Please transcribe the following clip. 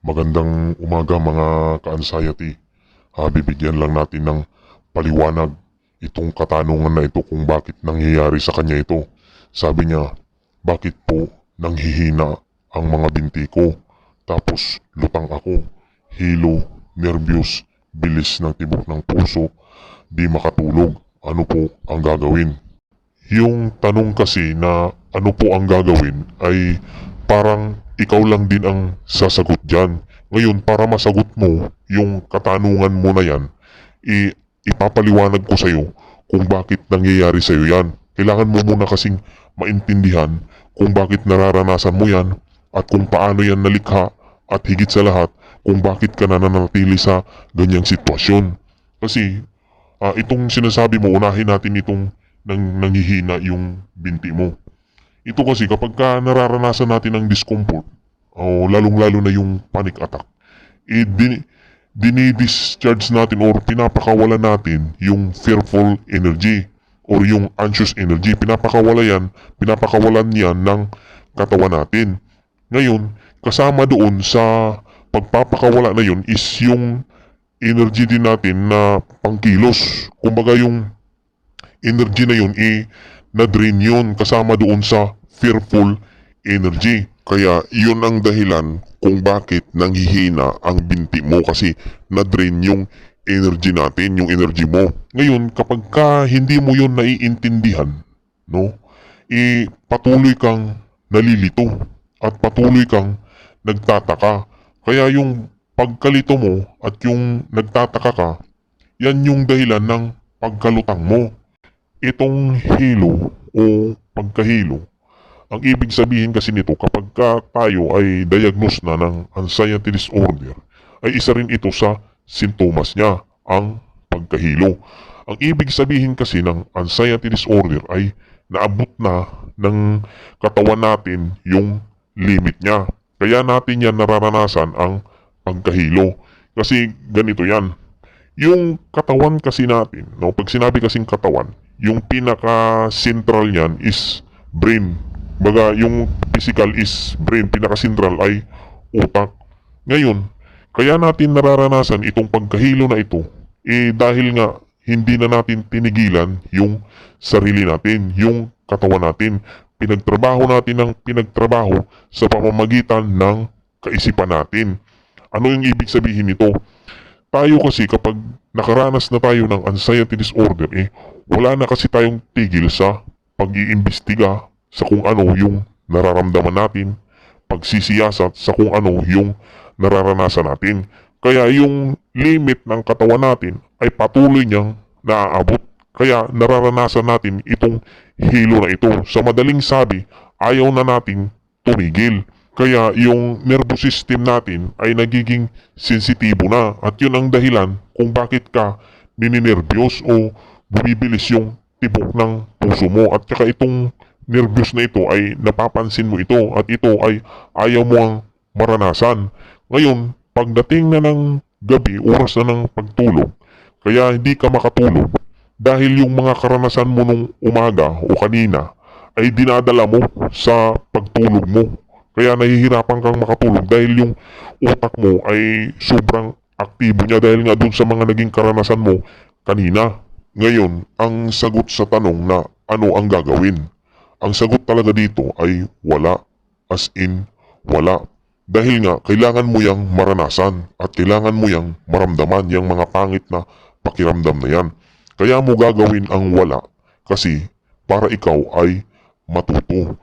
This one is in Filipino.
Magandang umaga mga ka-anxiety. Ah, bibigyan lang natin ng paliwanag itong katanungan na ito kung bakit nangyayari sa kanya ito. Sabi niya, bakit po nanghihina ang mga binti ko? Tapos lutang ako, hilo, nervyos, bilis ng tibok ng puso, di makatulog. Ano po ang gagawin? Yung tanong kasi na ano po ang gagawin ay parang ikaw lang din ang sasagot dyan. Ngayon, para masagot mo yung katanungan mo na yan, i- ipapaliwanag ko sa'yo kung bakit nangyayari sa'yo yan. Kailangan mo muna kasing maintindihan kung bakit nararanasan mo yan at kung paano yan nalikha at higit sa lahat kung bakit ka nananatili sa ganyang sitwasyon. Kasi ah, itong sinasabi mo, unahin natin itong nang nanghihina yung binti mo. Ito kasi kapag ka nararanasan natin ng discomfort, o lalong-lalo na yung panic attack, eh, din, dinidischarge natin or pinapakawala natin yung fearful energy or yung anxious energy. Pinapakawala yan, pinapakawalan yan ng katawan natin. Ngayon, kasama doon sa pagpapakawala na yun is yung energy din natin na pangkilos. Kumbaga yung energy na yun, eh, na-drain yun kasama doon sa fearful energy. Kaya yun ang dahilan kung bakit nanghihina ang binti mo kasi na-drain yung energy natin, yung energy mo. Ngayon, kapag ka hindi mo yun naiintindihan, no, eh, patuloy kang nalilito at patuloy kang nagtataka. Kaya yung pagkalito mo at yung nagtataka ka, yan yung dahilan ng pagkalutang mo itong hilo o pagkahilo, ang ibig sabihin kasi nito kapag ka tayo ay diagnose na ng anxiety disorder, ay isa rin ito sa sintomas niya, ang pagkahilo. Ang ibig sabihin kasi ng anxiety disorder ay naabot na ng katawan natin yung limit niya. Kaya natin yan nararanasan ang pagkahilo. Kasi ganito yan, yung katawan kasi natin, no, pag sinabi kasing katawan, yung pinaka-central niyan is brain. Baga, yung physical is brain, pinaka-central ay utak. Ngayon, kaya natin nararanasan itong pagkahilo na ito, eh dahil nga hindi na natin tinigilan yung sarili natin, yung katawan natin. Pinagtrabaho natin ng pinagtrabaho sa pamamagitan ng kaisipan natin. Ano yung ibig sabihin nito? tayo kasi kapag nakaranas na tayo ng anxiety disorder, eh, wala na kasi tayong tigil sa pag-iimbestiga sa kung ano yung nararamdaman natin, pagsisiyasat sa kung ano yung nararanasan natin. Kaya yung limit ng katawan natin ay patuloy niyang naaabot. Kaya nararanasan natin itong hilo na ito. Sa madaling sabi, ayaw na nating tumigil. Kaya yung nervous system natin ay nagiging sensitibo na at yun ang dahilan kung bakit ka nininervyos o bumibilis yung tibok ng puso mo at saka itong nervyos na ito ay napapansin mo ito at ito ay ayaw mo ang maranasan. Ngayon, pagdating na ng gabi, oras na ng pagtulog, kaya hindi ka makatulog dahil yung mga karanasan mo nung umaga o kanina ay dinadala mo sa pagtulog mo. Kaya nahihirapan kang makatulog dahil yung utak mo ay sobrang aktibo niya dahil nga dun sa mga naging karanasan mo kanina. Ngayon, ang sagot sa tanong na ano ang gagawin? Ang sagot talaga dito ay wala. As in, wala. Dahil nga, kailangan mo yang maranasan at kailangan mo yang maramdaman yung mga pangit na pakiramdam na yan. Kaya mo gagawin ang wala kasi para ikaw ay matuto.